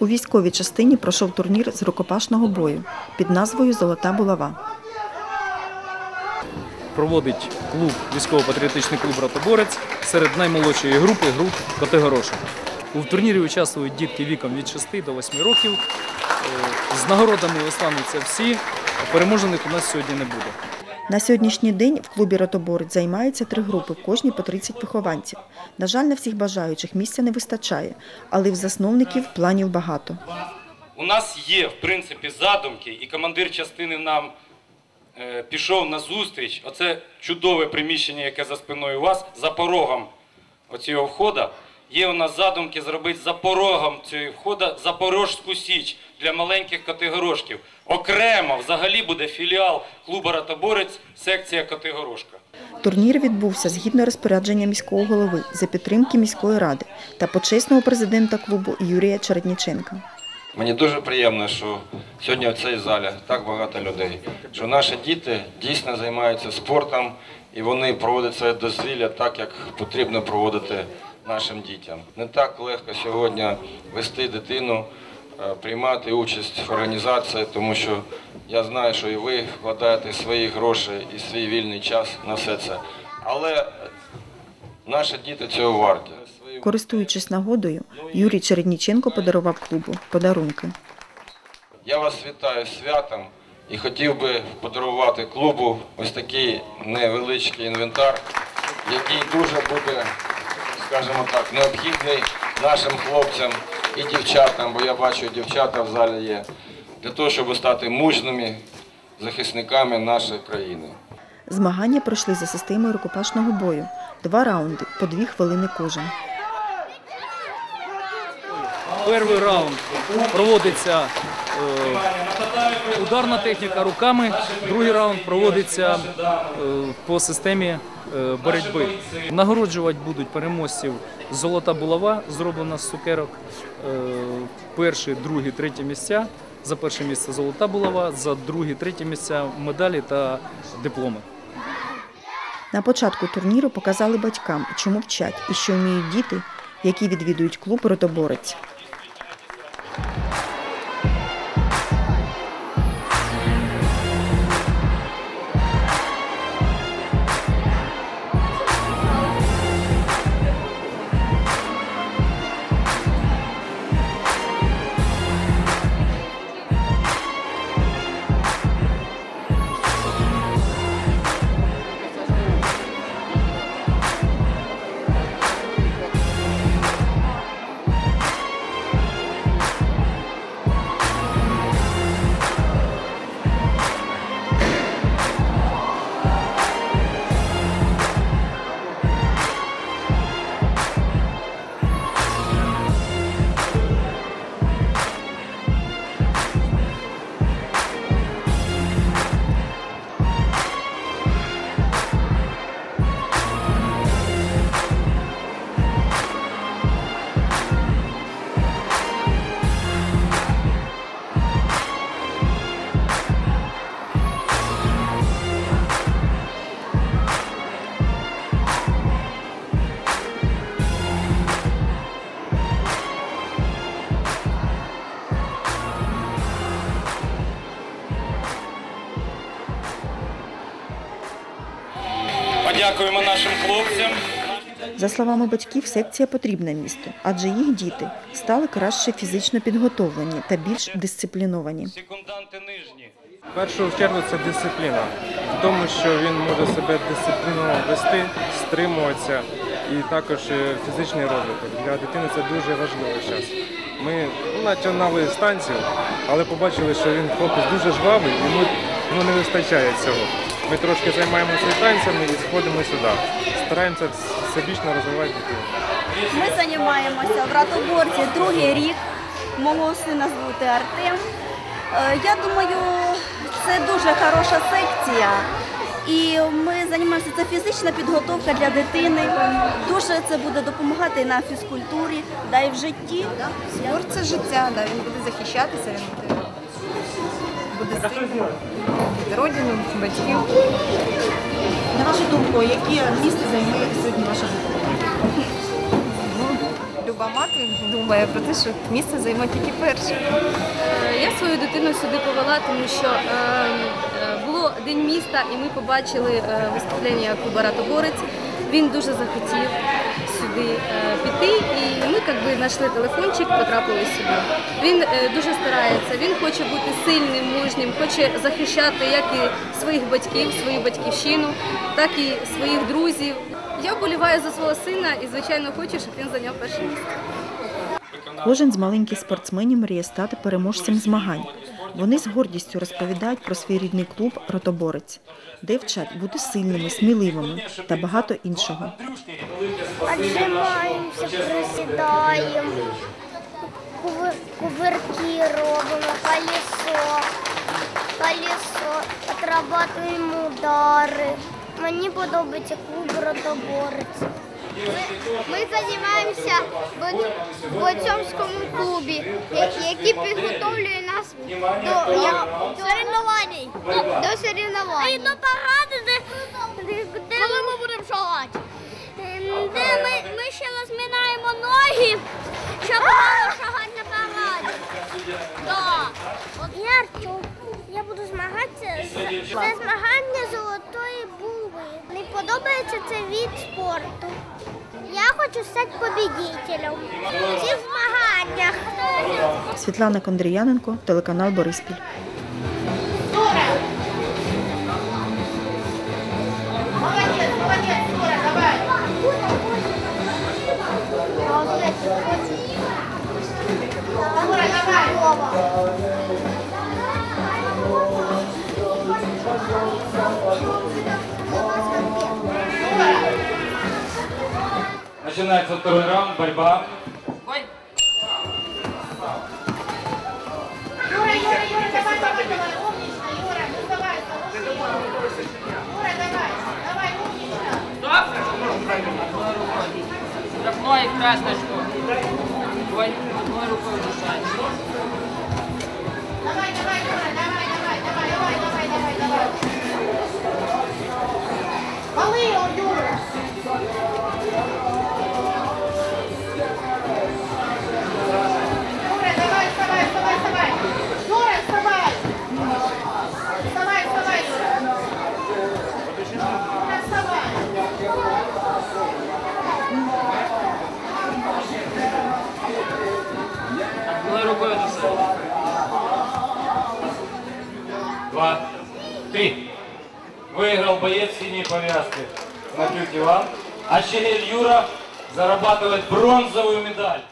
У військовій частині пройшов турнір з рукопашного бою під назвою Золота булава. проводить клуб військово-патріотичний клуб Ротоборець серед наймолодшої групи груп Котигороша. У турнірі участвують дітки віком від 6 до 8 років. Е, З нагородами остануться всі. Переможених у нас сьогодні не буде. На сьогоднішній день в клубі Ротоборець займаються три групи, в кожній по 30 вихованців. На жаль, на всіх бажаючих місця не вистачає, але в засновників планів багато. У нас є, в принципі, задумки, і командир частини нам е, пішов на зустріч. Оце чудове приміщення, яке за спиною у вас, за порогом оцього входа. Є у нас задумки зробити за порогом цього входа Запорожську Січ для маленьких категорошків. Окремо взагалі буде філіал клубу Ротоборець, секція Категорошка. Турнір відбувся згідно розпорядження міського голови за підтримки міської ради та почесного президента клубу Юрія Чередніченка. Мені дуже приємно, що сьогодні в цій залі так багато людей, що наші діти дійсно займаються спортом і вони проводять своє дозвілля так, як потрібно проводити нашим дітям. Не так легко сьогодні вести дитину, е, приймати участь в організації, тому що я знаю, що і ви вкладаєте свої гроші і свій вільний час на все це. Але наші діти цього варті. Користуючись нагодою, Юрій Чередніченко подарував клубу подарунки. Я вас вітаю з святом і хотів би подарувати клубу ось такий невеличкий інвентар, який дуже буде, скажімо так, необхідний нашим хлопцям і дівчатам, бо я бачу, дівчата в залі є, для того, щоб стати мужніми захисниками нашої країни. Змагання пройшли за системою рукопашного бою. Два раунди по дві хвилини кожен. Перший раунд проводиться ударна техніка руками, другий раунд проводиться е, по системі е, боротьби. Нагороджувати будуть переможців золота булава, зроблена з цукерок. Е, перші, другі, треті місця. За перше місце золота булава, за другі, треті місця медалі та дипломи. На початку турніру показали батькам, чому вчать і що вміють діти, які відвідують клуб Ротоборець. Подякуємо нашим хлопцям. За словами батьків, секція потрібна місту, адже їх діти стали краще фізично підготовлені та більш дисципліновані. Секунданти нижні. В першу чергу це дисципліна, в тому, що він може себе дисципліновано вести, стримуватися і також е, фізичний розвиток. Для дитини це дуже важливо зараз. Ми ну, починали з танців, але побачили, що він хлопець дуже жвавий, йому не вистачає цього. Ми трошки займаємося танцями і сходимо сюди. Стараємося всебічно розвивати дитину. Ми займаємося в Ратоборці другий рік. Мого сина звати Артем. Е, Я думаю, це дуже хороша секція. І ми займаємося це фізична підготовка для дитини. Дуже це буде допомагати на фізкультурі, да і в житті. Спорт це життя, да, він буде захищатися, він буде, буде сильним від родину, від батьків. На вашу думку, яке місце займає сьогодні ваша група? люба мати думає про те, що місце займе тільки перше. Е, Я свою дитину сюди повела, тому що е, е, було день міста, і ми побачили виступлення клубу Ратоборець. Він дуже захотів сюди е, піти, і ми якби знайшли телефончик, потрапили сюди. Він е, дуже старається, він хоче бути сильним, мужнім, хоче захищати як і своїх батьків, свою батьківщину, так і своїх друзів. Я вболіваю за свого сина і, звичайно, хочу, щоб він зайняв перше місце. Кожен з маленьких спортсменів мріє стати переможцем змагань. Вони з гордістю розповідають про свій рідний клуб Ротоборець, де вчать бути сильними, сміливими та багато іншого. Отжимаємося, присідаємо, кувир- кувирки робимо, колесо, колесо, отрабатуємо удари. Мені подобається клуб ротоборець. Ми займаємося в бойцовському клубі, який підготовлює нас до, до соревнувань. До соревнувань. До паради, де, ми будемо шагати. Де ми, ми ще розмінаємо ноги, щоб шагати на параді. Да. Я Артем. Буду змагатися це змагання золотої були. Мені подобається цей від спорту. Я хочу стати побідітелем в цих змаганнях. Світлана Кондріяненко, телеканал Бориспіль. Начинается второй раунд, борьба. Ой. Юра, Юра, Юра, давай, давай, давай, умничка, Юра, ну давай, положи. Юра, давай, давай, умничка. Стоп! Одной красной штуки. Одной рукой дышать. Два, три. Выиграл боец синей повязки Матюк Иван. А Щелель Юра зарабатывает бронзовую медаль.